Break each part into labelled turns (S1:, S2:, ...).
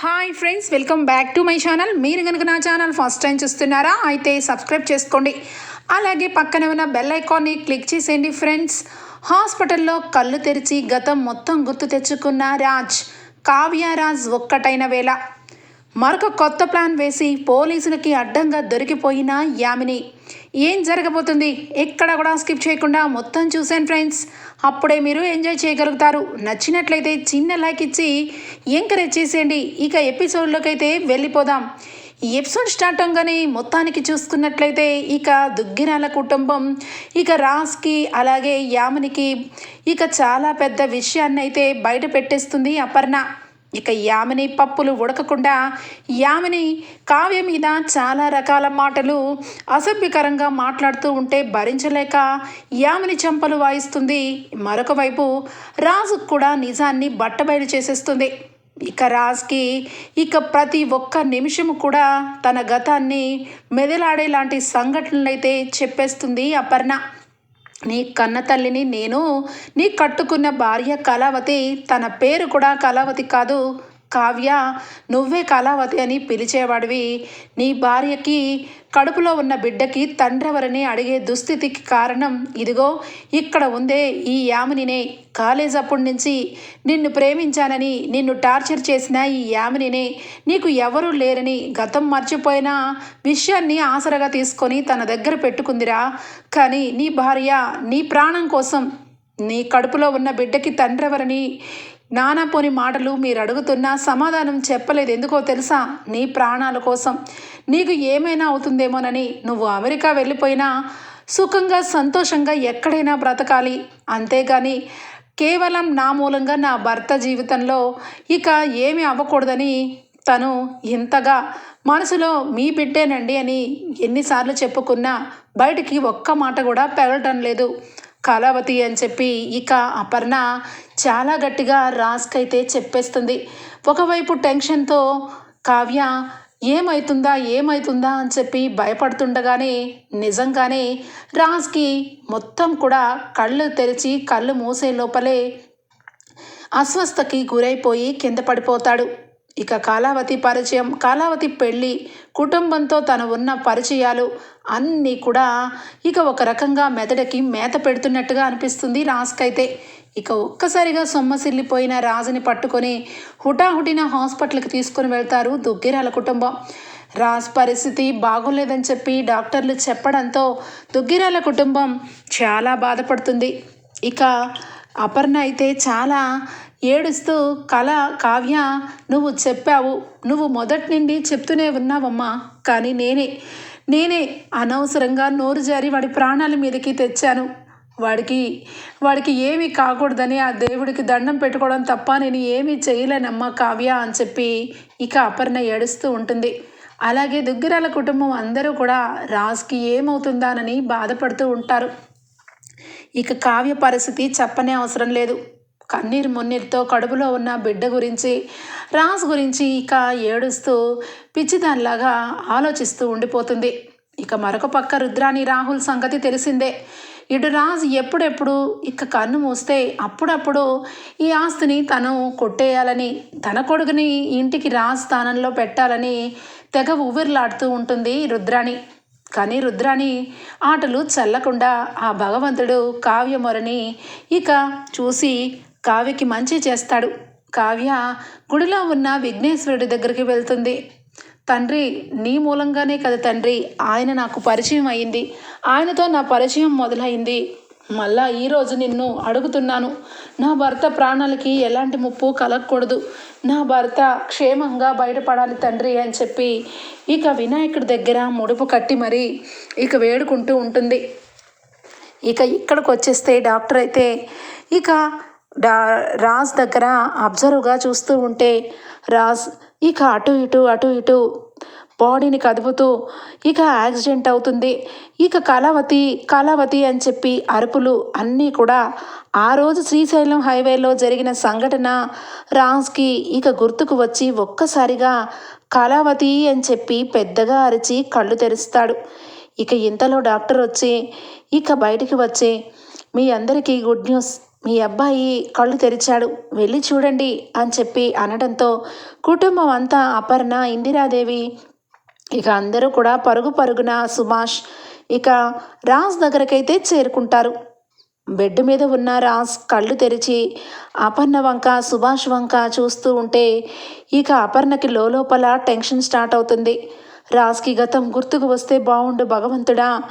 S1: Hi friends welcome back to my channel మీరు కనుక నా ఛానల్ ఫస్ట్ టైం చూస్తున్నారా అయితే సబ్స్క్రైబ్ చేసుకోండి. అలాగే పక్కన ఉన్న బెల్ ఐకాన్ని క్లిక్ చేసేయండి ఫ్రెండ్స్ హాస్పిటల్లో కళ్ళు తెరిచి గతం మొత్తం గుర్తు తెచ్చుకున్న రాజ్ కావ్యరాజ్ ఒక్కటైన వేళ. మరొక కొత్త ప్లాన్ వేసి పోలీసులకి అడ్డంగా దొరికిపోయిన యామిని. ఏం జరగబోతుంది? ఎక్కడ కూడా స్కిప్ చేయకుండా మొత్తం చూసాను ఫ్రెండ్స్. అప్పుడే మీరు ఎంజాయ్ చేయగలుగుతారు. నచ్చినట్లయితే చిన్న లైక్ ఇచ్చి ఎంకరేజ్ చేసేయండి. ఇక ఎపిసోడ్లోకి అయితే వెళ్ళిపోదాం. ఈ ఎపిసోడ్ స్టార్ట్ అవగానే మొత్తానికి చూసుకున్నట్లయితే ఇక దుగ్గిరాల కుటుంబం ఇక రాజ్కి అలాగే యామునికి ఇక చాలా పెద్ద విషయాన్ని అయితే బయట పెట్టేస్తుంది అపర్ణ. ఇక యామిని పప్పులు ఉడకకుండా యామిని కావ్య మీద చాలా రకాల మాటలు అసభ్యకరంగా మాట్లాడుతూ ఉంటే భరించలేక యామిని చెంపలు వాయిస్తుంది. మరొక వైపు రాజుకు కూడా నిజాన్ని బట్టబయలు చేసేస్తుంది. ఇక రాజ్కి ఇక ప్రతి ఒక్క నిమిషము కూడా తన గతాన్ని మెదలాడేలాంటి సంఘటనలైతే చెప్పేస్తుంది అపర్ణ. నీ కన్న తల్లిని నేను నీ కట్టుకున్న భార్య కళావతి తన పేరు కూడా కళావతి కాదు. కావ్య నువ్వే కళావతి అని పిలిచేవాడివి. నీ భార్యకి కడుపులో ఉన్న బిడ్డకి తండ్రెవరని అడిగే దుస్థితికి కారణం ఇదిగో ఇక్కడ ఉందే ఈ యామినినే. కాలేజ్ అప్పటి నుంచి నిన్ను ప్రేమించానని నిన్ను టార్చర్ చేసిన ఈ యామినినే. నీకు ఎవరూ లేరని గతం మర్చిపోయిన విషయాన్ని ఆసరగా తీసుకొని తన దగ్గర పెట్టుకుందిరా. కానీ నీ భార్య నీ ప్రాణం కోసం నీ కడుపులో ఉన్న బిడ్డకి తండ్రెవరని నానాపోని మాటలు మీరు అడుగుతున్నా సమాధానం చెప్పలేదు ఎందుకో తెలుసా? నీ ప్రాణాల కోసం. నీకు ఏమైనా అవుతుందేమోనని నువ్వు అమెరికా వెళ్ళిపోయినా సుఖంగా సంతోషంగా ఎక్కడైనా బ్రతకాలి. అంతేగాని కేవలం నా మూలంగా నా భర్త జీవితంలో ఇక ఏమీ అవ్వకూడదని తను ఇంతగా మనసులో మీ బిడ్డేనండి అని ఎన్నిసార్లు చెప్పుకున్నా బయటికి ఒక్క మాట కూడా పెరగటం లేదు. కళావతి అని చెప్పి ఇక అపర్ణ చాలా గట్టిగా రాస్కైతే చెప్పేస్తుంది. ఒకవైపు టెన్షన్తో కావ్య ఏమవుతుందా ఏమవుతుందా అని చెప్పి భయపడుతుండగానే నిజంగానే రాజ్కి మొత్తం కూడా కళ్ళు తెరిచి కళ్ళు మూసే లోపలే అస్వస్థకి గురైపోయి కింద పడిపోతాడు. ఇక కాలావతి పరిచయం కాలావతి పెళ్ళి కుటుంబంతో తను ఉన్న పరిచయాలు అన్నీ కూడా ఇక ఒక రకంగా మెదడుకి మేత పెడుతున్నట్టుగా అనిపిస్తుంది రాజుకైతే ఇక ఒక్కసారిగా సొమ్మసిల్లిపోయిన రాజుని పట్టుకొని హుటాహుటిన హాస్పిటల్కి తీసుకొని వెళ్తారు దుగ్గిరాల కుటుంబం. రాజ్ పరిస్థితి బాగోలేదని చెప్పి డాక్టర్లు చెప్పడంతో దుగ్గిరాల కుటుంబం చాలా బాధపడుతుంది. ఇక అపర్ణ అయితే చాలా ఏడుస్తూ కళ కావ్య నువ్వు చెప్పావు. నువ్వు మొదటి నుండి చెప్తూనే ఉన్నావమ్మా. కానీ నేనే నేనే అనవసరంగా నోరు జారి వాడి ప్రాణాల మీదకి తెచ్చాను. వాడికి వాడికి ఏమీ కాకూడదని ఆ దేవుడికి దండం పెట్టుకోవడం తప్ప నేను ఏమీ చేయలేనమ్మా కావ్య అని చెప్పి ఇక అపర్ణ ఏడుస్తూ ఉంటుంది. అలాగే దుగ్గిరాల కుటుంబం అందరూ కూడా రాజ్కి ఏమవుతుందానని బాధపడుతూ ఉంటారు. ఇక కావ్య పరిస్థితి చెప్పనే అవసరం లేదు. కన్నీరు మున్నీరుతో కడుపులో ఉన్న బిడ్డ గురించి రాజ్ గురించి ఇక ఏడుస్తూ పిచ్చిదానిలాగా ఆలోచిస్తూ ఉండిపోతుంది. ఇక మరొక పక్క రుద్రాని రాహుల్ సంగతి తెలిసిందే. ఇటు రాజు ఎప్పుడెప్పుడు ఇక కన్ను మూస్తే అప్పుడప్పుడు ఈ ఆస్తిని తను కొట్టేయాలని తన కొడుకుని ఇంటికి రాజు స్థానంలో పెట్టాలని తెగ ఊవిర్లాడుతూ ఉంటుంది రుద్రాణి. కానీ రుద్రాణి ఆటలు చల్లకుండా ఆ భగవంతుడు కావ్యమొరని ఇక చూసి కావ్యకి మంచి చేస్తాడు. కావ్య గుడిలో ఉన్న విఘ్నేశ్వరుడి దగ్గరికి వెళ్తుంది. తండ్రి నీ మూలంగానే కదా తండ్రి ఆయన నాకు పరిచయం అయింది. ఆయనతో నా పరిచయం మొదలైంది. మళ్ళా ఈరోజు నిన్ను అడుగుతున్నాను. నా భర్త ప్రాణాలకి ఎలాంటి ముప్పు కలగకూడదు. నా భర్త క్షేమంగా బయటపడాలి తండ్రి అని చెప్పి ఇక వినాయకుడి దగ్గర ముడుపు కట్టి మరీ ఇక వేడుకుంటూ ఉంటుంది. ఇక ఇక్కడికి వచ్చేస్తే డాక్టర్ అయితే ఇక రాజ్ దగ్గర అబ్జర్వ్గా చూస్తూ ఉంటే రాజ్ ఇక అటు ఇటు అటు ఇటు బాడీని కదుపుతూ ఇక యాక్సిడెంట్ అవుతుంది ఇక కళావతి కళావతి అని చెప్పి అరుపులు అన్నీ కూడా ఆ రోజు శ్రీశైలం హైవేలో జరిగిన సంఘటన రాజ్కి ఇక గుర్తుకు వచ్చి ఒక్కసారిగా కళావతి అని చెప్పి పెద్దగా అరిచి కళ్ళు తెరుస్తాడు. ఇక ఇంతలో డాక్టర్ వచ్చి ఇక బయటికి వచ్చి మీ అందరికీ గుడ్ న్యూస్. మీ అబ్బాయి కళ్ళు తెరిచాడు. వెళ్ళి చూడండి అని చెప్పి అనడంతో కుటుంబం అంతా అపర్ణ ఇందిరాదేవి ఇక అందరూ కూడా పరుగు పరుగున సుభాష్ ఇక రాజ్ దగ్గరకైతే చేరుకుంటారు. బెడ్ మీద ఉన్న రాజ్ కళ్ళు తెరిచి అపర్ణ వంక సుభాష్ వంక చూస్తూ ఉంటే ఇక అపర్ణకి లోపల టెన్షన్ స్టార్ట్ అవుతుంది. రాజ్కి గతం గుర్తుకు వస్తే బాగుండు భగవంతుడా.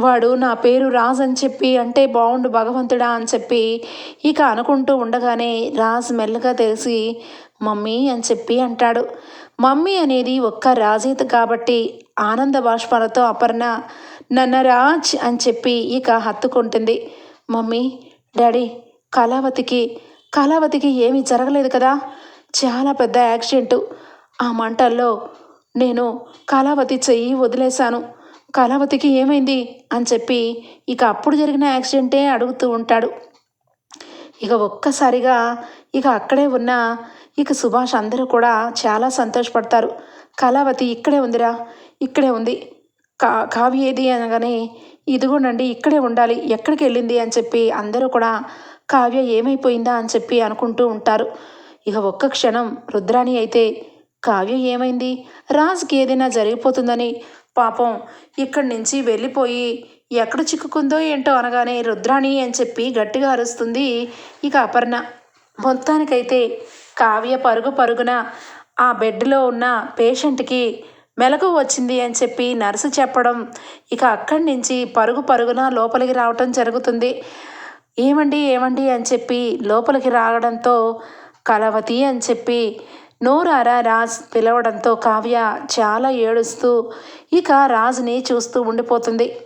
S1: వాడు నా పేరు రాజ్ అని చెప్పి అంటే బాగుండు భగవంతుడా అని చెప్పి ఇక అనుకుంటూ ఉండగానే రాజ్ మెల్లగా తెలిసి మమ్మీ అని చెప్పి అంటాడు. మమ్మీ అనేది ఒక్క రాజీత కాబట్టి ఆనంద బాష్పాలతో అపర్ణ నన్న రాజ్ అని చెప్పి ఇక హత్తుకుంటుంది. మమ్మీ డాడీ కళావతికి కళావతికి ఏమీ జరగలేదు కదా. చాలా పెద్ద యాక్సిడెంటు. ఆ మంటల్లో నేను కళావతి చెయ్యి వదిలేశాను. కళావతికి ఏమైంది? అని చెప్పి ఇక అప్పుడు జరిగిన యాక్సిడెంటే అడుగుతూ ఉంటాడు. ఇక ఒక్కసారిగా ఇక అక్కడే ఉన్న ఇక సుభాష్ అందరూ కూడా చాలా సంతోషపడతారు. కళావతి ఇక్కడే ఉందిరా ఇక్కడే ఉంది. కా కావ్య ఏది అనగానే ఇదిగోనండి ఇక్కడే ఉండాలి ఎక్కడికి వెళ్ళింది? అని చెప్పి అందరూ కూడా కావ్య ఏమైపోయిందా? అని చెప్పి అనుకుంటూ ఉంటారు. ఇక ఒక్క క్షణం రుద్రాణి అయితే కావ్య ఏమైంది? రాజుకి ఏదైనా జరిగిపోతుందని. పాపం ఇక్కడి నుంచి వెళ్ళిపోయి ఎక్కడ చిక్కుకుందో ఏంటో అనగానే రుద్రాణి అని చెప్పి గట్టిగా అరుస్తుంది ఇక అపర్ణ. మొత్తానికైతే కావ్య పరుగు పరుగున ఆ బెడ్లో ఉన్న పేషెంట్కి మెలకు వచ్చింది అని చెప్పి నర్సు చెప్పడం ఇక అక్కడి నుంచి పరుగు పరుగున లోపలికి రావటం జరుగుతుంది. ఏమండి ఏమండి అని చెప్పి లోపలికి రావడంతో కలవతి అని చెప్పి నోరారా రాజ్ పిలవడంతో కావ్య చాలా ఏడుస్తూ ఇక రాజ్ని చూస్తూ ఉండిపోతుంది.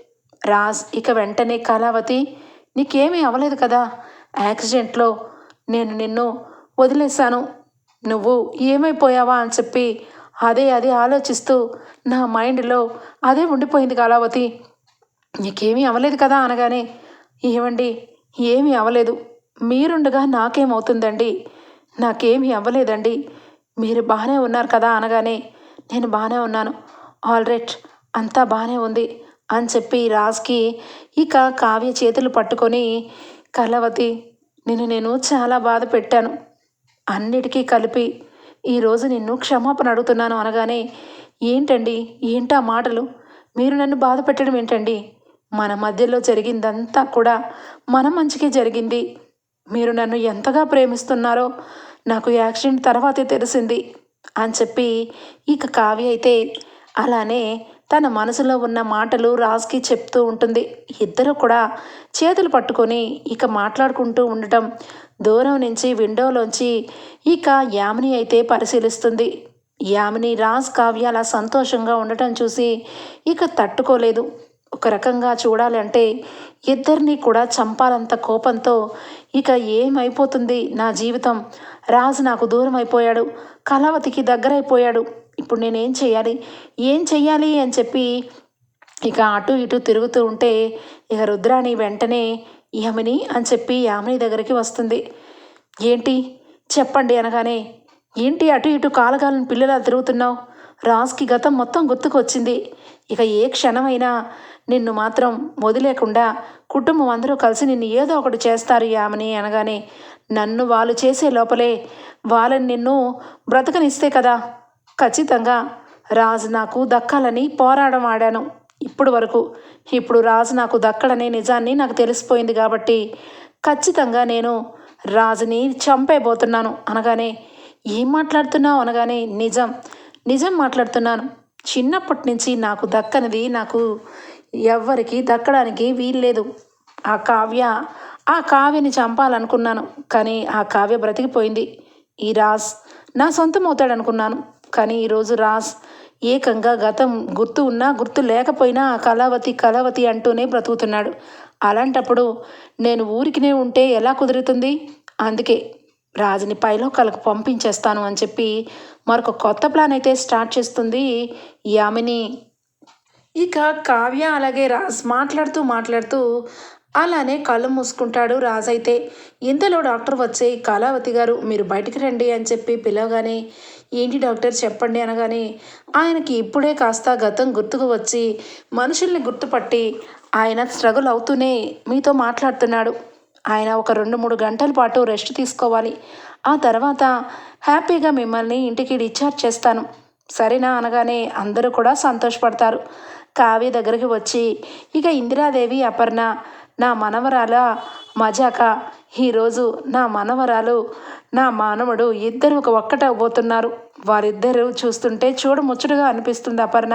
S1: రాజ్ ఇక వెంటనే కళావతి నీకేమీ అవ్వలేదు కదా? యాక్సిడెంట్లో నేను నిన్ను వదిలేశాను. నువ్వు ఏమైపోయావా? అని చెప్పి అదే అదే ఆలోచిస్తూ నా మైండ్లో అదే ఉండిపోయింది కళావతి. నీకేమీ అవ్వలేదు కదా? అనగానే ఏమండి ఏమీ అవ్వలేదు. మీరుండగా నాకేమవుతుందండి? నాకేమీ అవ్వలేదండి. మీరు బాగానే ఉన్నారు కదా అనగానే నేను బాగానే ఉన్నాను. ఆల్రెట్ అంతా బాగానే ఉంది అని చెప్పి రాజ్కి ఇక కావ్య చేతులు పట్టుకొని కళావతి నిన్ను నేను చాలా బాధ పెట్టాను. అన్నిటికీ కలిపి ఈరోజు నిన్ను క్షమాపణ అడుగుతున్నాను అనగానే ఏంటండి ఏంటా మాటలు? మీరు నన్ను బాధ పెట్టడం ఏంటండి? మన మధ్యలో జరిగిందంతా కూడా మన మంచికే జరిగింది. మీరు నన్ను ఎంతగా ప్రేమిస్తున్నారో నాకు యాక్సిడెంట్ తర్వాతే తెలిసింది అని చెప్పి ఇక కావ్య అయితే అలానే తన మనసులో ఉన్న మాటలు రాజ్కి చెప్తూ ఉంటుంది. ఇద్దరు కూడా చేతులు పట్టుకొని ఇక మాట్లాడుకుంటూ ఉండటం దూరం నుంచి విండోలోంచి ఇక యామిని అయితే పరిశీలిస్తుంది. యామిని రాజ్ కావ్య అలా సంతోషంగా ఉండటం చూసి ఇక తట్టుకోలేదు. ఒక రకంగా చూడాలంటే ఇద్దరిని కూడా చంపాలంత కోపంతో ఇక ఏమైపోతుంది? నా జీవితం. రాజు నాకు దూరం అయిపోయాడు కళావతికి దగ్గరైపోయాడు. ఇప్పుడు నేనేం చేయాలి? ఏం చెయ్యాలి అని చెప్పి ఇక అటు ఇటు తిరుగుతూ ఉంటే ఇక రుద్రాణి వెంటనే యమిని అని చెప్పి యామిని దగ్గరికి వస్తుంది. ఏంటి? చెప్పండి అనగానే ఏంటి అటు ఇటు కాలగాలను పిల్లలా తిరుగుతున్నావు? రాజ్కి గతం మొత్తం గుర్తుకొచ్చింది. ఇక ఏ క్షణమైనా నిన్ను మాత్రం వదిలేకుండా కుటుంబం అందరూ కలిసి నిన్ను ఏదో ఒకటి చేస్తారు యామని అనగానే నన్ను వాళ్ళు చేసే లోపలే వాళ్ళని నిన్ను బ్రతకనిస్తే కదా. ఖచ్చితంగా రాజు నాకు దక్కాలని పోరాడం ఆడాను. ఇప్పుడు వరకు ఇప్పుడు రాజు నాకు దక్కడనే నిజాన్ని నాకు తెలిసిపోయింది కాబట్టి ఖచ్చితంగా నేను రాజుని చంపేబోతున్నాను అనగానే ఏం మాట్లాడుతున్నావు అనగానే నిజం. నిజం మాట్లాడుతున్నాను. చిన్నప్పటి నుంచి నాకు దక్కనిది నాకు ఎవ్వరికి దక్కడానికి వీల్లేదు ఆ కావ్య ఆ కావ్యని చంపాలనుకున్నాను కానీ ఆ కావ్య బ్రతికిపోయింది. ఈ రాజ్ నా సొంతం అవుతాడనుకున్నాను కానీ ఈరోజు రాజ్ ఏకంగా గతం గుర్తు ఉన్నా గుర్తు లేకపోయినా ఆ కళావతి కళావతి అంటూనే బ్రతుకుతున్నాడు. అలాంటప్పుడు నేను ఊరికినే ఉంటే ఎలా కుదురుతుంది? అందుకే రాజుని పైలోకాలకు పంపించేస్తాను అని చెప్పి మరొక కొత్త ప్లాన్ అయితే స్టార్ట్ చేస్తుంది యామిని. ఇక కావ్య అలాగే రాజ్ మాట్లాడుతూ మాట్లాడుతూ అలానే కళ్ళు మూసుకుంటాడు రాజ్ అయితే. ఇంతలో డాక్టర్ వచ్చే కళావతి గారు మీరు బయటికి రండి అని చెప్పి పిలవగానే ఏంటి డాక్టర్ చెప్పండి అనగానే ఆయనకి ఇప్పుడే కాస్త గతం గుర్తుకు వచ్చి మనుషుల్ని గుర్తుపట్టి ఆయన స్ట్రగుల్ అవుతూనే మీతో మాట్లాడుతున్నాడు. ఆయన ఒక రెండు మూడు గంటల పాటు రెస్ట్ తీసుకోవాలి. ఆ తర్వాత హ్యాపీగా మిమ్మల్ని ఇంటికి డిశ్చార్జ్ చేస్తాను. సరేనా అనగానే అందరూ కూడా సంతోషపడతారు. కావ్య దగ్గరికి వచ్చి ఇక ఇందిరాదేవి అపర్ణ నా మనవరాల మజాక ఈరోజు నా మనవరాలు నా మానవుడు ఇద్దరు ఒక ఒక్కటవబోతున్నారు వారిద్దరూ చూస్తుంటే చూడముచ్చటగా అనిపిస్తుంది అపర్ణ.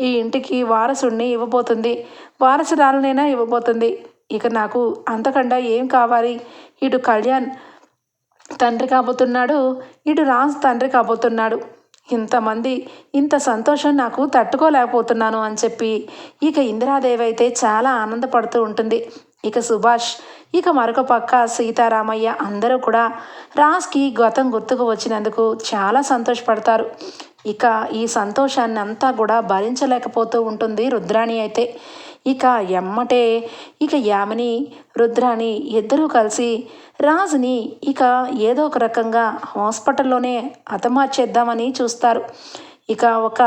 S1: ఈ ఇంటికి వారసుడిని ఇవ్వబోతుంది. వారసురాలనైనా ఇవ్వబోతుంది. ఇక నాకు అంతకండా ఏం కావాలి? ఇటు కళ్యాణ్ తండ్రి కాబోతున్నాడు ఇటు రాజ్ తండ్రి కాబోతున్నాడు. ఇంతమంది ఇంత సంతోషం నాకు తట్టుకోలేకపోతున్నాను అని చెప్పి ఇక ఇందిరాదేవి అయితే చాలా ఆనందపడుతూ ఉంటుంది. ఇక సుభాష్ ఇక మరొక పక్క సీతారామయ్య అందరూ కూడా రాజ్కి గతం గుర్తుకు వచ్చినందుకు చాలా సంతోషపడతారు. ఇక ఈ సంతోషాన్ని అంతా కూడా భరించలేకపోతూ ఉంటుంది రుద్రాణి అయితే. ఇక ఎమ్మటే ఇక యామిని రుద్రాణి ఇద్దరూ కలిసి రాజుని ఇక ఏదో ఒక రకంగా హాస్పిటల్లోనే హతమార్చేద్దామని చూస్తారు. ఇక ఒక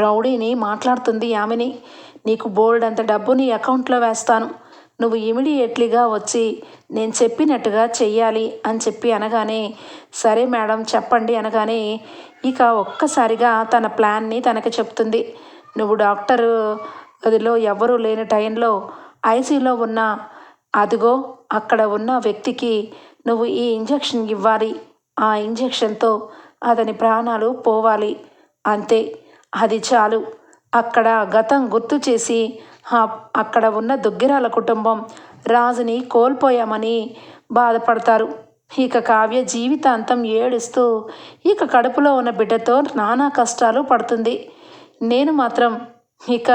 S1: రౌడీని మాట్లాడుతుంది యామిని. నీకు బోల్డ్ అంత డబ్బు నీ అకౌంట్లో వేస్తాను. నువ్వు ఇమిడియట్లీగా వచ్చి నేను చెప్పినట్టుగా చెయ్యాలి అని చెప్పి అనగానే సరే మేడం చెప్పండి అనగానే ఇక ఒక్కసారిగా తన ప్లాన్ని తనకి చెప్తుంది. నువ్వు డాక్టర్ గదిలో ఎవరూ లేని టైంలో ఐసీలో ఉన్న అదిగో అక్కడ ఉన్న వ్యక్తికి నువ్వు ఈ ఇంజెక్షన్ ఇవ్వాలి. ఆ ఇంజెక్షన్తో అతని ప్రాణాలు పోవాలి. అంతే అది చాలు. అక్కడ గతం గుర్తు చేసి అక్కడ ఉన్న దుగ్గిరాల కుటుంబం రాజుని కోల్పోయామని బాధపడతారు. ఇక కావ్య జీవితాంతం ఏడుస్తూ ఇక కడుపులో ఉన్న బిడ్డతో నానా కష్టాలు పడుతుంది. నేను మాత్రం ఇక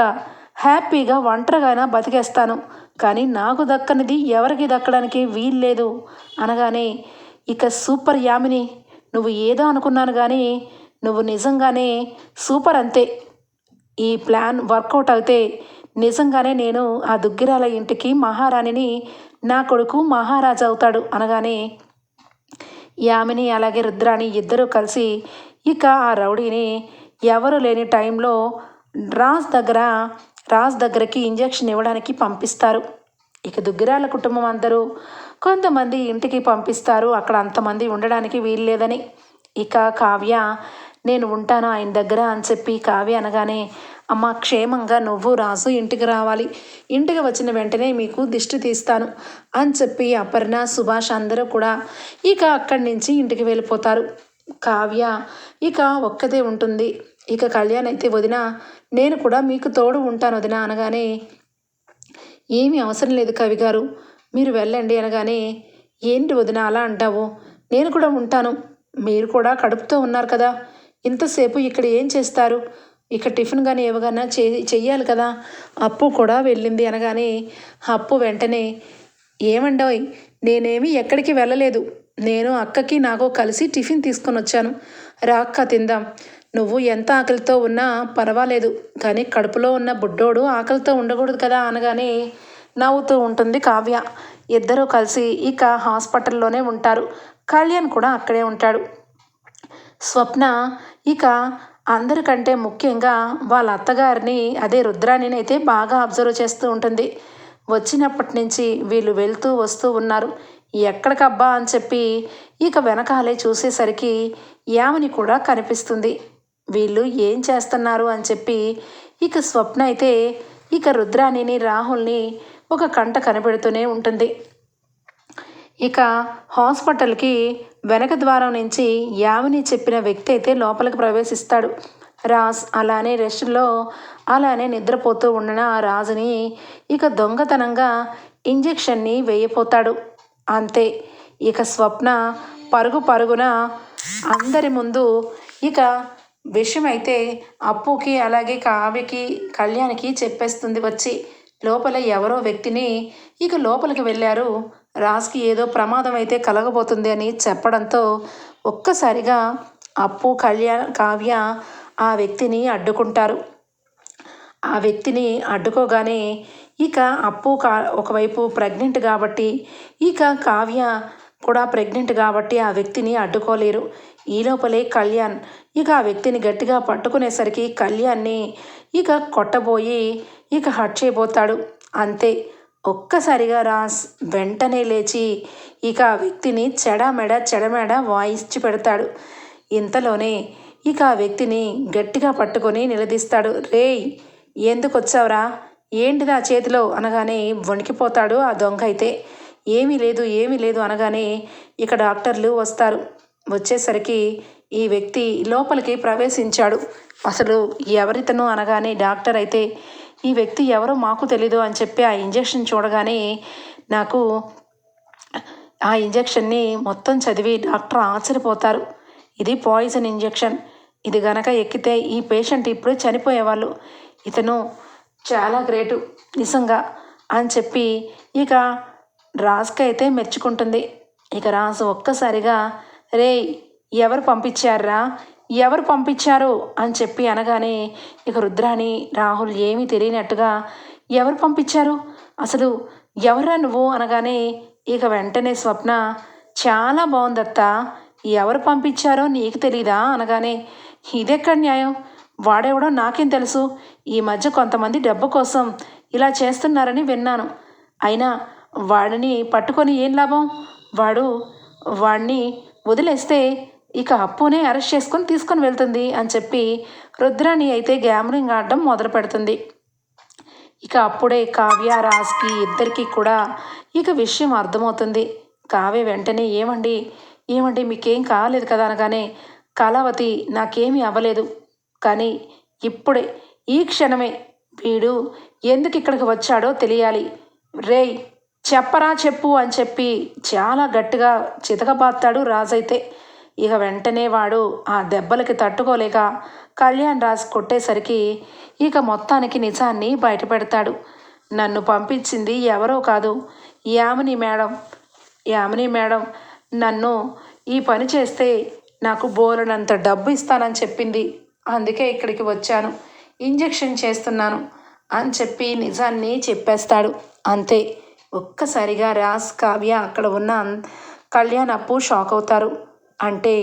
S1: హ్యాపీగా ఒంటరిగా బతికేస్తాను. కానీ నాకు దక్కనిది ఎవరికి దక్కడానికి వీల్లేదు. అనగానే ఇక సూపర్ యామిని నువ్వు ఏదో అనుకున్నాను కానీ నువ్వు నిజంగానే సూపర్ అంతే. ఈ ప్లాన్ వర్కౌట్ అయితే నిజంగానే నేను ఆ దుగ్గిరాల ఇంటికి మహారాణిని నా కొడుకు మహారాజు అవుతాడు. అనగానే యామిని అలాగే రుద్రాణి ఇద్దరూ కలిసి ఇక ఆ రౌడీని ఎవరు లేని టైంలో రాజ్ దగ్గర రాజ్ దగ్గరికి ఇంజెక్షన్ ఇవ్వడానికి పంపిస్తారు. ఇక దుగ్గిరాల కుటుంబం అందరూ కొంతమంది ఇంటికి పంపిస్తారు. అక్కడ అంతమంది ఉండడానికి వీల్లేదని ఇక కావ్య నేను ఉంటాను ఆయన దగ్గర అని చెప్పి కావ్య అనగానే అమ్మ క్షేమంగా నువ్వు రాజు ఇంటికి రావాలి. ఇంటికి వచ్చిన వెంటనే మీకు దిష్టి తీస్తాను అని చెప్పి అపర్ణ సుభాష్ అందరూ కూడా ఇక అక్కడి నుంచి ఇంటికి వెళ్ళిపోతారు. కావ్య ఇక ఒక్కదే ఉంటుంది. ఇక కళ్యాణ్ అయితే వదిన నేను కూడా మీకు తోడు ఉంటాను వదిన అనగానే ఏమీ అవసరం లేదు కవి గారు మీరు వెళ్ళండి అనగానే ఏంటి వదిన అలా అంటావు? నేను కూడా ఉంటాను. మీరు కూడా కడుపుతో ఉన్నారు కదా. ఇంతసేపు ఇక్కడ ఏం చేస్తారు? ఇక టిఫిన్ కానీ ఏవగానా చే చెయ్యాలి కదా. అప్పు కూడా వెళ్ళింది అనగానే అప్పు వెంటనే ఏమండోయ్ నేనేమి ఎక్కడికి వెళ్ళలేదు. నేను అక్కకి నాకు కలిసి టిఫిన్ తీసుకొని వచ్చాను. రాక్క తిందాం. నువ్వు ఎంత ఆకలితో ఉన్నా పర్వాలేదు కానీ కడుపులో ఉన్న బుడ్డోడు ఆకలితో ఉండకూడదు కదా అనగానే నవ్వుతూ ఉంటుంది కావ్య. ఇద్దరూ కలిసి ఇక హాస్పిటల్లోనే ఉంటారు. కళ్యాణ్ కూడా అక్కడే ఉంటాడు. స్వప్న ఇక అందరికంటే ముఖ్యంగా వాళ్ళ అత్తగారిని అదే రుద్రాణిని అయితే బాగా అబ్జర్వ్ చేస్తూ ఉంటుంది. వచ్చినప్పటి నుంచి వీళ్ళు వెళ్తూ వస్తూ ఉన్నారు. ఎక్కడికబ్బా అని చెప్పి ఇక వెనకాలే చూసేసరికి యామని కూడా కనిపిస్తుంది. వీళ్ళు ఏం చేస్తున్నారు అని చెప్పి ఇక స్వప్న అయితే ఇక రుద్రాణిని రాహుల్ని ఒక కంట కనిపెడుతూనే ఉంటుంది. ఇక హాస్పిటల్కి వెనక ద్వారం నుంచి యామిని చెప్పిన వ్యక్తి అయితే లోపలికి ప్రవేశిస్తాడు. రాజ్ అలానే రెస్ట్లో అలానే నిద్రపోతూ ఉన్న ఆ రాజుని ఇక దొంగతనంగా ఇంజెక్షన్ని వేయపోతాడు. అంతే. ఇక స్వప్న పరుగు పరుగున అందరి ముందు ఇక విషయం అయితే అప్పుకి అలాగే కావ్యకి కళ్యాణ్కి చెప్పేస్తుంది వచ్చి. లోపల ఎవరో వ్యక్తిని ఇక లోపలికి వెళ్ళారు. రాజ్కి ఏదో ప్రమాదం అయితే కలగబోతుంది అని చెప్పడంతో ఒక్కసారిగా అప్పు కళ్యాణ్ కావ్య ఆ వ్యక్తిని అడ్డుకుంటారు. ఆ వ్యక్తిని అడ్డుకోగానే ఇక అప్పు కా ఒకవైపు ప్రెగ్నెంట్ కాబట్టి ఇక కావ్య కూడా ప్రెగ్నెంట్ కాబట్టి ఆ వ్యక్తిని అడ్డుకోలేరు. ఈ లోపలే కళ్యాణ్ ఇక ఆ వ్యక్తిని గట్టిగా పట్టుకునేసరికి కళ్యాణ్ని ఇక కొట్టబోయి ఇక హట్ చేయబోతాడు. అంతే. ఒక్కసారిగా రాస్ వెంటనే లేచి ఇక ఆ వ్యక్తిని చెడమెడ చెడమెడ వాయిచ్చి పెడతాడు. ఇంతలోనే ఇక ఆ వ్యక్తిని గట్టిగా పట్టుకొని నిలదీస్తాడు. రేయ్ ఎందుకు వచ్చావురా ఏంటిదా చేతిలో? అనగానే వణికిపోతాడు ఆ దొంగ అయితే. ఏమీ లేదు ఏమీ లేదు అనగానే ఇక డాక్టర్లు వస్తారు. వచ్చేసరికి ఈ వ్యక్తి లోపలికి ప్రవేశించాడు. అసలు ఎవరితను అనగానే డాక్టర్ అయితే ఈ వ్యక్తి ఎవరో మాకు తెలీదు అని చెప్పి ఆ ఇంజెక్షన్ చూడగానే నాకు ఆ ఇంజెక్షన్ని మొత్తం చదివి డాక్టర్ ఆశ్చర్యపోతారు. ఇది పాయిజన్ ఇంజెక్షన్. ఇది గనక ఎక్కితే ఈ పేషెంట్ ఇప్పుడు చనిపోయేవాళ్ళు. ఇతను చాలా గ్రేటు నిజంగా అని చెప్పి ఇక రాజుకి అయితే మెచ్చుకుంటుంది. ఇక రాజు ఒక్కసారిగా రే ఎవరు పంపించారా ఎవరు పంపించారు? అని చెప్పి అనగానే ఇక రుద్రాని రాహుల్ ఏమీ తెలియనట్టుగా ఎవరు పంపించారు? అసలు ఎవరా నువ్వు? అనగానే ఇక వెంటనే స్వప్న చాలా బాగుందత్త. ఎవరు పంపించారో నీకు తెలీదా? అనగానే ఇదెక్కడ న్యాయం? వాడెవడో నాకేం తెలుసు. ఈ మధ్య కొంతమంది డబ్బు కోసం ఇలా చేస్తున్నారని విన్నాను. అయినా వాడిని పట్టుకొని ఏం లాభం? వాడు వాడిని వదిలేస్తే ఇక అప్పునే అరెస్ట్ చేసుకొని తీసుకొని వెళ్తుంది అని చెప్పి రుద్రాణి అయితే గ్యామరింగ్ ఆడడం మొదలు పెడుతుంది. ఇక అప్పుడే కావ్య రాజ్కి ఇద్దరికీ కూడా ఇక విషయం అర్థమవుతుంది. కావ్య వెంటనే ఏమండి? ఏమండి? మీకేం కాలేదు కదా అనగానే కళావతి నాకేమీ అవ్వలేదు. కానీ ఇప్పుడే ఈ క్షణమే వీడు ఎందుకు ఇక్కడికి వచ్చాడో తెలియాలి. రేయ్ చెప్పరా చెప్పు అని చెప్పి చాలా గట్టిగా చితకబాస్తాడు రాజైతే. ఇక వెంటనే వాడు ఆ దెబ్బలకి తట్టుకోలేక కళ్యాణ్ రాజ్ కొట్టేసరికి ఇక మొత్తానికి నిజాన్ని బయటపెడతాడు. నన్ను పంపించింది ఎవరో కాదు యామిని మేడం. యామిని మేడం నన్ను ఈ పని చేస్తే నాకు బోలనంత డబ్బు ఇస్తానని చెప్పింది. అందుకే ఇక్కడికి వచ్చాను. ఇంజెక్షన్ చేస్తున్నాను అని చెప్పి నిజాన్ని చెప్పేస్తాడు. అంతే. ఒక్కసారిగా రాస్ కావ్య అక్కడ ఉన్న కళ్యాణ్ అప్పు షాక్ అవుతారు అంటే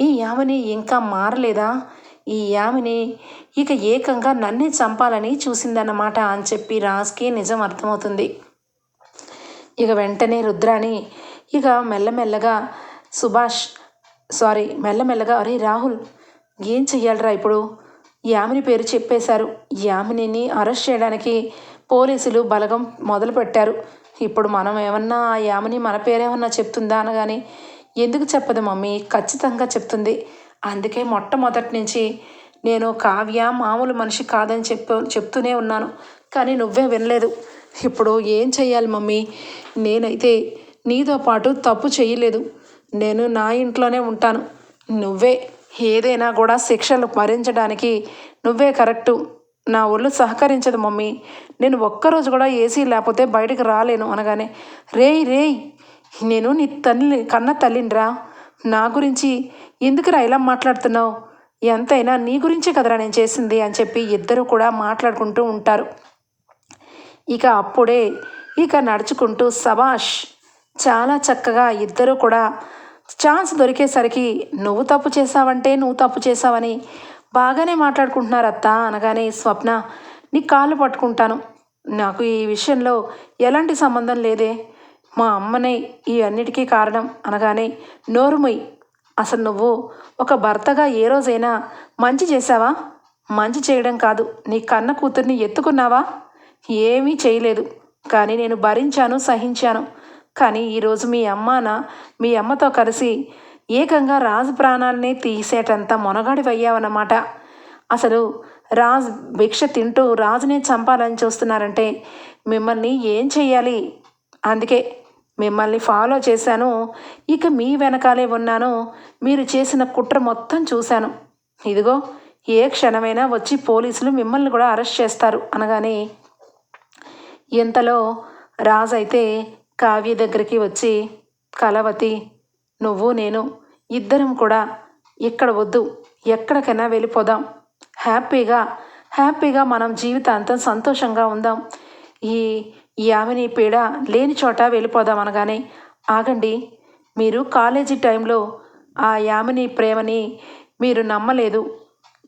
S1: ఈ యామిని ఇంకా మారలేదా? ఈ యామిని ఇక ఏకంగా నన్నే చంపాలని చూసిందన్నమాట అని చెప్పి రాజ్కి నిజం అర్థమవుతుంది. ఇక వెంటనే రుద్రాని ఇక మెల్లమెల్లగా సుభాష్ సారీ మెల్లమెల్లగా అరే రాహుల్ ఏం చెయ్యాలరా ఇప్పుడు? యామిని పేరు చెప్పేశారు. యామినిని అరెస్ట్ చేయడానికి పోలీసులు బలగం మొదలుపెట్టారు. ఇప్పుడు మనం ఏమన్నా ఆ యామని మన పేరేమన్నా చెప్తుందా అనగాని ఎందుకు చెప్పదు మమ్మీ? ఖచ్చితంగా చెప్తుంది. అందుకే మొట్టమొదటి నుంచి నేను కావ్య మామూలు మనిషి కాదని చెప్పు చెప్తూనే ఉన్నాను. కానీ నువ్వే వినలేదు. ఇప్పుడు ఏం చెయ్యాలి మమ్మీ? నేనైతే నీతో పాటు తప్పు చేయలేదు నేను నా ఇంట్లోనే ఉంటాను. నువ్వే ఏదైనా కూడా శిక్షలు భరించడానికి నువ్వే కరెక్టు. నా ఒళ్ళు సహకరించదు మమ్మీ. నేను ఒక్కరోజు కూడా ఏసీ లేకపోతే బయటకు రాలేను అనగానే రేయ్ రేయ్ నేను నీ తల్లి కన్న తల్లినిరా. నా గురించి ఎందుకురా ఇలా మాట్లాడుతున్నావు? ఎంతైనా నీ గురించే కదరా నేను చేసింది అని చెప్పి ఇద్దరు కూడా మాట్లాడుకుంటూ ఉంటారు. ఇక అప్పుడే ఇక నడుచుకుంటూ సబాష్ చాలా చక్కగా ఇద్దరు కూడా ఛాన్స్ దొరికేసరికి నువ్వు తప్పు చేసావంటే నువ్వు తప్పు చేసావని బాగానే మాట్లాడుకుంటున్నారు అత్త అనగానే స్వప్న నీ కాళ్ళు పట్టుకుంటాను. నాకు ఈ విషయంలో ఎలాంటి సంబంధం లేదే. మా అమ్మనే ఈ అన్నిటికీ కారణం అనగానే నోరుమొయ్ అసలు నువ్వు ఒక భర్తగా ఏ రోజైనా మంచి చేశావా? మంచి చేయడం కాదు. నీ కన్న కూతుర్ని ఎత్తుకున్నావా? ఏమీ చేయలేదు. కానీ నేను భరించాను సహించాను. కానీ ఈరోజు మీ అమ్మాన మీ అమ్మతో కలిసి ఏకంగా రాజు ప్రాణాలని తీసేటంత మొనగాడివయ్యావన్నమాట. అసలు రాజ్ భిక్ష తింటూ రాజునే చంపాలని చూస్తున్నారంటే మిమ్మల్ని ఏం చెయ్యాలి? అందుకే మిమ్మల్ని ఫాలో చేశాను. ఇక మీ వెనకాలే ఉన్నాను. మీరు చేసిన కుట్ర మొత్తం చూశాను. ఇదిగో ఏ క్షణమైనా వచ్చి పోలీసులు మిమ్మల్ని కూడా అరెస్ట్ చేస్తారు అనగానే ఇంతలో రాజు అయితే కావ్య దగ్గరికి వచ్చి కలవతి నువ్వు నేను ఇద్దరం కూడా ఇక్కడ వద్దు ఎక్కడికైనా వెళ్ళిపోదాం. హ్యాపీగా హ్యాపీగా మనం జీవితాంతం సంతోషంగా ఉందాం. ఈ యామిని పీడ లేని చోట వెళ్ళిపోదాం అనగానే ఆగండి మీరు కాలేజీ టైంలో ఆ యామిని ప్రేమని మీరు నమ్మలేదు.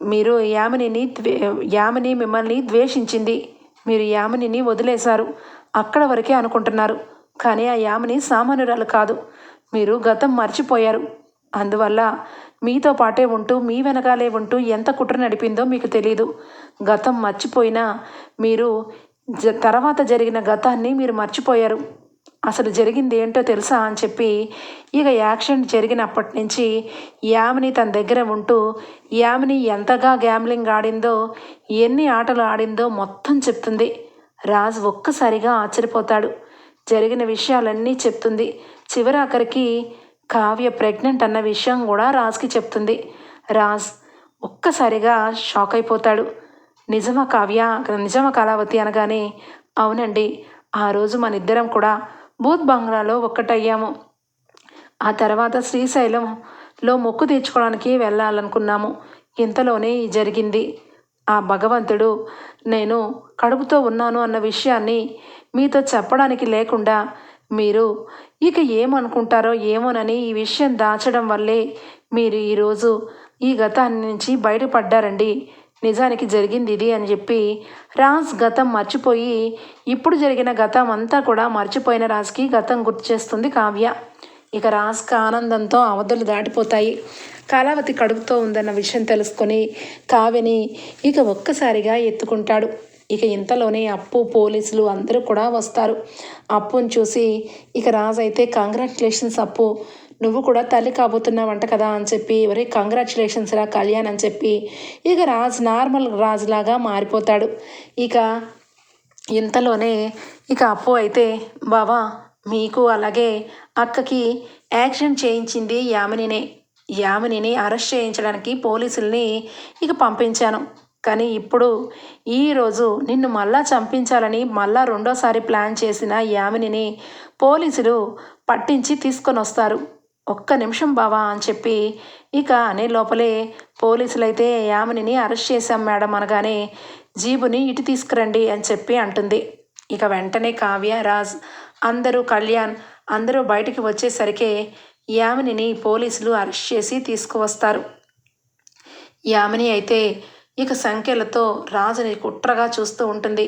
S1: మీరు యామినిని ద్వే యామిని మిమ్మల్ని ద్వేషించింది. మీరు యామినిని వదిలేశారు. అక్కడ వరకే అనుకుంటున్నారు. కానీ ఆ యామిని సామాన్యురాలు కాదు. మీరు గతం మర్చిపోయారు. అందువల్ల మీతో పాటే ఉంటూ మీ వెనకాలే ఉంటూ ఎంత కుట్ర నడిపిందో మీకు తెలీదు. గతం మర్చిపోయినా మీరు జ తర్వాత జరిగిన గతాన్ని మీరు మర్చిపోయారు. అసలు జరిగింది ఏంటో తెలుసా అని చెప్పి ఇక యాక్సిడెంట్ జరిగినప్పటి నుంచి యామిని తన దగ్గర ఉంటూ యామిని ఎంతగా గ్యామ్లింగ్ ఆడిందో ఎన్ని ఆటలు ఆడిందో మొత్తం చెప్తుంది. రాజు ఒక్కసారిగా ఆశ్చర్యపోతాడు. జరిగిన విషయాలన్నీ చెప్తుంది. చివరాఖరికి కావ్య ప్రెగ్నెంట్ అన్న విషయం కూడా రాజ్కి చెప్తుంది. రాజ్ ఒక్కసారిగా షాక్ అయిపోతాడు. నిజమా కావ్య? నిజమా కళావతి అనగానే అవునండి ఆ రోజు మన ఇద్దరం కూడా బూత్ బంగ్లాలో ఒక్కటయ్యాము. ఆ తర్వాత శ్రీశైలంలో మొక్కు తీర్చుకోవడానికి వెళ్ళాలనుకున్నాము. ఇంతలోనే జరిగింది. ఆ భగవంతుడు నేను కడుపుతో ఉన్నాను అన్న విషయాన్ని మీతో చెప్పడానికి లేకుండా మీరు ఇక ఏమనుకుంటారో ఏమోనని ఈ విషయం దాచడం వల్లే మీరు ఈరోజు ఈ గతాన్ని నుంచి బయటపడ్డారండి. నిజానికి జరిగింది ఇది అని చెప్పి రాజ్ గతం మర్చిపోయి ఇప్పుడు జరిగిన గతం అంతా కూడా మర్చిపోయిన రాజ్కి గతం గుర్తు చేస్తుంది కావ్య. ఇక రాజ్కి ఆనందంతో అవధులు దాటిపోతాయి. కళావతి కడుపుతో ఉందన్న విషయం తెలుసుకొని కావ్యని ఇక ఒక్కసారిగా ఎత్తుకుంటాడు. ఇక ఇంతలోనే అప్పు పోలీసులు అందరూ కూడా వస్తారు. అప్పుని చూసి ఇక రాజు అయితే కంగ్రాచులేషన్స్ అప్పు నువ్వు కూడా తల్లి కాబోతున్నావంట కదా అని చెప్పి ఎవరి కంగ్రాచులేషన్స్ రా కళ్యాణ్ అని చెప్పి ఇక రాజు నార్మల్ రాజులాగా మారిపోతాడు. ఇక ఇంతలోనే ఇక అప్పు అయితే బావా మీకు అలాగే అక్కకి యాక్సిడెంట్ చేయించింది యామినినే. యామినిని అరెస్ట్ చేయించడానికి పోలీసుల్ని ఇక పంపించాను. కానీ ఇప్పుడు ఈరోజు నిన్ను మళ్ళా చంపించాలని మళ్ళా రెండోసారి ప్లాన్ చేసిన యామినిని పోలీసులు పట్టించి తీసుకొని వస్తారు ఒక్క నిమిషం బావా అని చెప్పి ఇక అనే లోపలే పోలీసులు అయితే యామినిని అరెస్ట్ చేశాం మేడం అనగానే జీబుని ఇటు తీసుకురండి అని చెప్పి అంటుంది. ఇక వెంటనే కావ్య రాజ్ అందరూ కళ్యాణ్ అందరూ బయటికి వచ్చేసరికి యామినిని పోలీసులు అరెస్ట్ చేసి తీసుకువస్తారు. యామిని అయితే ఇక సంఖ్యలతో రాజుని కుట్రగా చూస్తూ ఉంటుంది.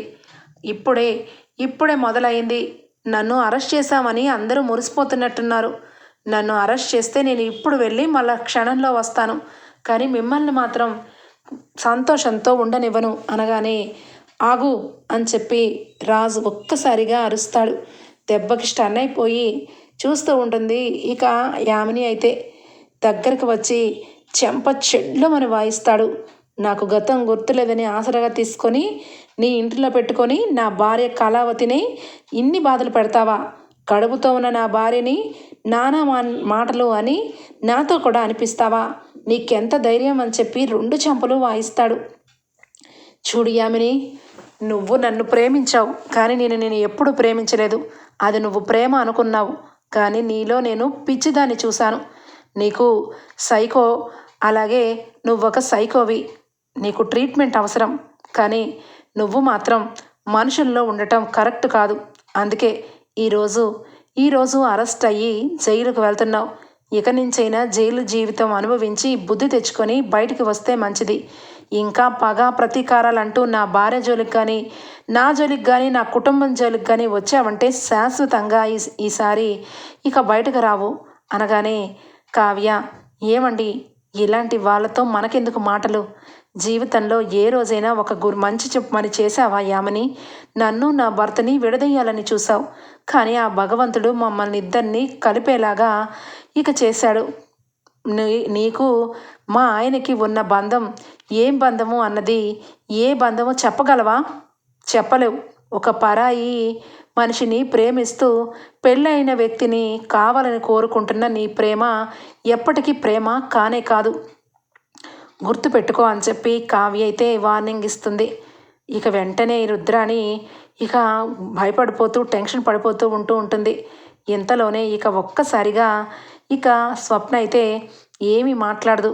S1: ఇప్పుడే ఇప్పుడే మొదలైంది. నన్ను అరెస్ట్ చేశామని అందరూ మురిసిపోతున్నట్టున్నారు. నన్ను అరెస్ట్ చేస్తే నేను ఇప్పుడు వెళ్ళి మళ్ళా క్షణంలో వస్తాను. కానీ మిమ్మల్ని మాత్రం సంతోషంతో ఉండనివ్వను అనగానే ఆగు అని చెప్పి రాజు ఒక్కసారిగా అరుస్తాడు. దెబ్బకి స్టన్ అయిపోయి చూస్తూ ఉంటుంది. ఇక యామిని అయితే దగ్గరికి వచ్చి చెంప చెడ్లమని వాయిస్తాడు. నాకు గతం గుర్తులేదని ఆసరగా తీసుకొని నీ ఇంటిలో పెట్టుకొని నా భార్య కళావతిని ఇన్ని బాధలు పెడతావా? కడుపుతో ఉన్న నా భార్యని నానా మా మాటలు అని నాతో కూడా అనిపిస్తావా? నీకెంత ధైర్యం అని చెప్పి రెండు చెంపలు వాయిస్తాడు. చూడు యామిని నువ్వు నన్ను ప్రేమించావు కానీ నేను నేను ఎప్పుడు ప్రేమించలేదు. అది నువ్వు ప్రేమ అనుకున్నావు కానీ నీలో నేను పిచ్చిదాన్ని చూశాను. నీకు సైకో అలాగే నువ్వు ఒక సైకోవి. నీకు ట్రీట్మెంట్ అవసరం కానీ నువ్వు మాత్రం మనుషుల్లో ఉండటం కరెక్ట్ కాదు. అందుకే ఈరోజు ఈరోజు అరెస్ట్ అయ్యి జైలుకు వెళ్తున్నావు. ఇక నుంచైనా జైలు జీవితం అనుభవించి బుద్ధి తెచ్చుకొని బయటికి వస్తే మంచిది. ఇంకా పగ ప్రతీకారాలంటూ నా భార్య జోలికి కానీ నా జోలికి కానీ నా కుటుంబం జోలికి కానీ వచ్చావంటే శాశ్వతంగా ఈ ఈసారి ఇక బయటకు రావు. అనగానే కావ్య ఏమండి? ఇలాంటి వాళ్ళతో మనకెందుకు మాటలు? జీవితంలో ఏ రోజైనా ఒక గురు మంచి చెప్పమని చేశావా యామని? నన్ను నా భర్తని విడదీయాలని చూసావు కానీ ఆ భగవంతుడు మమ్మల్ని ఇద్దరిని కలిపేలాగా ఇక చేశాడు. నీ నీకు మా ఆయనకి ఉన్న బంధం ఏం బంధము అన్నది ఏ బంధమో చెప్పగలవా? చెప్పలేవు. ఒక పరాయి మనిషిని ప్రేమిస్తూ పెళ్ళైన వ్యక్తిని కావాలని కోరుకుంటున్న నీ ప్రేమ ఎప్పటికీ ప్రేమ కానే కాదు. గుర్తుపెట్టుకో అని చెప్పి కావ్య అయితే వార్నింగ్ ఇస్తుంది. ఇక వెంటనే రుద్రాని ఇక భయపడిపోతూ టెన్షన్ పడిపోతూ ఉంటూ ఉంటుంది. ఇంతలోనే ఇక ఒక్కసారిగా ఇక స్వప్న అయితే ఏమీ మాట్లాడదు.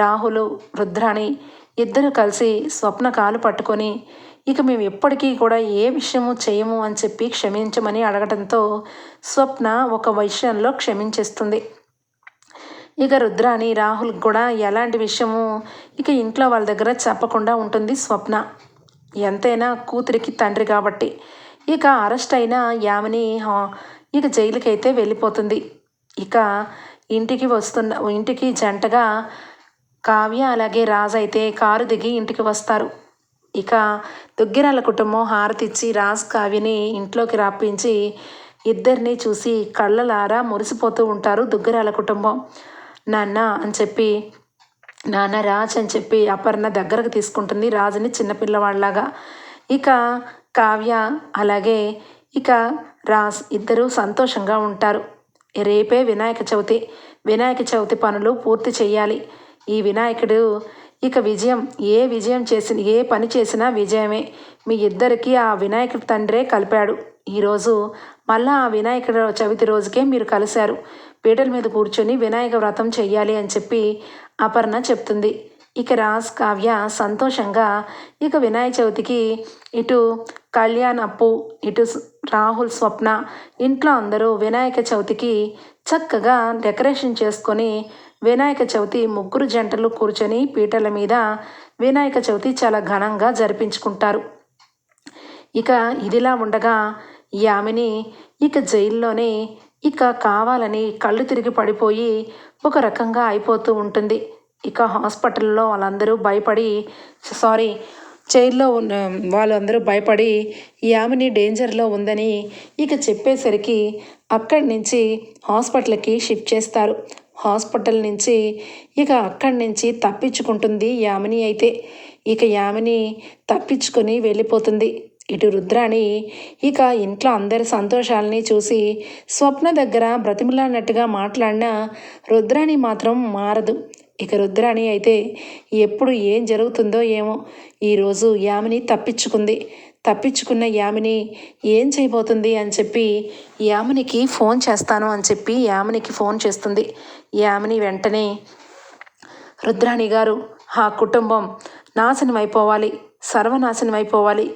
S1: రాహులు రుద్రాని ఇద్దరు కలిసి స్వప్న కాలు పట్టుకొని ఇక మేము ఎప్పటికీ కూడా ఏ విషయము చేయము అని చెప్పి క్షమించమని అడగడంతో స్వప్న ఒక విషయంలో క్షమించేస్తుంది. ఇక రుద్రాని రాహుల్ కూడా ఎలాంటి విషయము ఇక ఇంట్లో వాళ్ళ దగ్గర చెప్పకుండా ఉంటుంది స్వప్న. ఎంతైనా కూతురికి తండ్రి కాబట్టి. ఇక అరెస్ట్ అయిన యామిని ఇక జైలుకి అయితే వెళ్ళిపోతుంది. ఇక ఇంటికి వస్తున్న ఇంటికి జంటగా కావ్య అలాగే రాజు అయితే కారు దిగి ఇంటికి వస్తారు. ఇక దుగ్గిరాల కుటుంబం హారతిచ్చి రాజ్ కావ్యని ఇంట్లోకి రాపించి ఇద్దరిని చూసి కళ్ళలారా మురిసిపోతూ ఉంటారు దుగ్గిరాల కుటుంబం. నాన్న అని చెప్పి నాన్న రాజ్ అని చెప్పి అపర్ణ దగ్గరకు తీసుకుంటుంది. రాజుని చిన్నపిల్లవాడిలాగా ఇక కావ్య అలాగే ఇక రాజ్ ఇద్దరూ సంతోషంగా ఉంటారు. రేపే వినాయక చవితి. వినాయక చవితి పనులు పూర్తి చేయాలి. ఈ వినాయకుడు ఇక విజయం ఏ విజయం చేసిన ఏ పని చేసినా విజయమే. మీ ఇద్దరికి ఆ వినాయకుడి తండ్రే కలిపాడు. ఈరోజు మళ్ళా ఆ వినాయకుడు చవితి రోజుకే మీరు కలిశారు. పీటల మీద కూర్చొని వినాయక వ్రతం చెయ్యాలి అని చెప్పి అపర్ణ చెప్తుంది. ఇక రాజ్ కావ్య సంతోషంగా ఇక వినాయక చవితికి ఇటు కళ్యాణ్ అప్పు ఇటు రాహుల్ స్వప్న ఇంట్లో అందరూ వినాయక చవితికి చక్కగా డెకరేషన్ చేసుకొని వినాయక చవితి ముగ్గురు జంటలు కూర్చొని పీటల మీద వినాయక చవితి చాలా ఘనంగా జరిపించుకుంటారు. ఇక ఇదిలా ఉండగా యామిని ఇక జైల్లోనే ఇక కావాలని కళ్ళు తిరిగి పడిపోయి ఒక రకంగా అయిపోతూ ఉంటుంది. ఇక హాస్పిటల్లో వాళ్ళందరూ భయపడి సారీ చైర్లో ఉన్న వాళ్ళందరూ భయపడి యామిని డేంజర్లో ఉందని ఇక చెప్పేసరికి అక్కడి నుంచి హాస్పిటల్కి షిఫ్ట్ చేస్తారు. హాస్పిటల్ నుంచి ఇక అక్కడి నుంచి తప్పించుకుంటుంది యామిని అయితే. ఇక యామిని తప్పించుకొని వెళ్ళిపోతుంది. ఇటు రుద్రాణి ఇక ఇంట్లో అందరి సంతోషాలని చూసి స్వప్న దగ్గర బ్రతిమలాడినట్టుగా మాట్లాడినా రుద్రాణి మాత్రం మారదు. ఇక రుద్రాణి అయితే ఎప్పుడు ఏం జరుగుతుందో ఏమో. ఈరోజు యామిని తప్పించుకుంది. తప్పించుకున్న యామిని ఏం చేయబోతుంది అని చెప్పి యామినికి ఫోన్ చేస్తాను అని చెప్పి యామినికి ఫోన్ చేస్తుంది. యామిని వెంటనే రుద్రాణి గారు ఆ కుటుంబం నాశనం అయిపోవాలి సర్వనాశనం అయిపోవాలి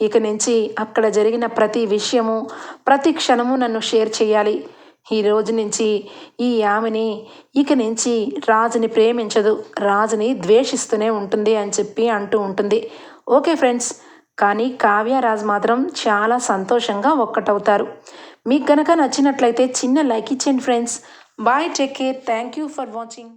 S1: ఇక నుంచి అక్కడ జరిగిన ప్రతి విషయము ప్రతి క్షణము నన్ను షేర్ చేయాలి. ఈ రోజు నుంచి ఈ ఆమెని ఇక నుంచి రాజుని ప్రేమించదు. రాజుని ద్వేషిస్తూనే ఉంటుంది అని చెప్పి అంటూ ఉంటుంది. ఓకే ఫ్రెండ్స్ కానీ కావ్యరాజ్ మాత్రం చాలా సంతోషంగా ఒక్కటవుతారు. మీకు కనుక నచ్చినట్లయితే చిన్న లైక్ ఇచ్చేయండి friends. Bye take care. Thank you for watching.